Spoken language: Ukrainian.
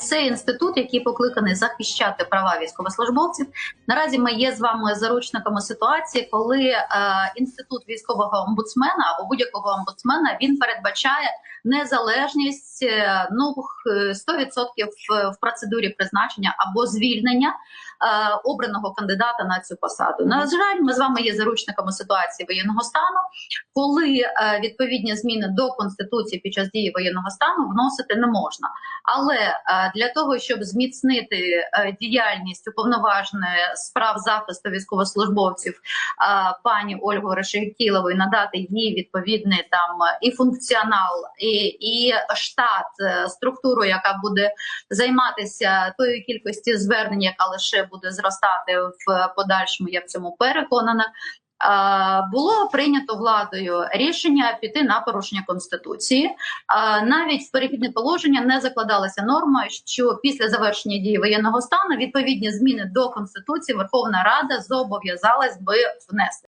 Це інститут, який покликаний захищати права військовослужбовців. Наразі ми є з вами заручниками ситуації, коли е, інститут військового омбудсмена або будь-якого омбудсмена він передбачає незалежність е, ну 100% в, в процедурі призначення або звільнення е, обраного кандидата на цю посаду. На жаль, ми з вами є заручниками ситуації воєнного стану, коли е, відповідні зміни до конституції під час дії воєнного стану вносити не можна. Але е, для того, щоб зміцнити е, діяльність уповноваженої з прав захисту військовослужбовців е, пані Ольгу Решетілової, надати їй відповідний там е, і функціонал, і, і штат, структуру, яка буде займатися тою кількості звернень, яка лише буде зростати в подальшому. Я в цьому переконана. Було прийнято владою рішення піти на порушення конституції. Навіть в перехідне положення не закладалася норма, що після завершення дії воєнного стану відповідні зміни до конституції Верховна Рада зобов'язалась би внести.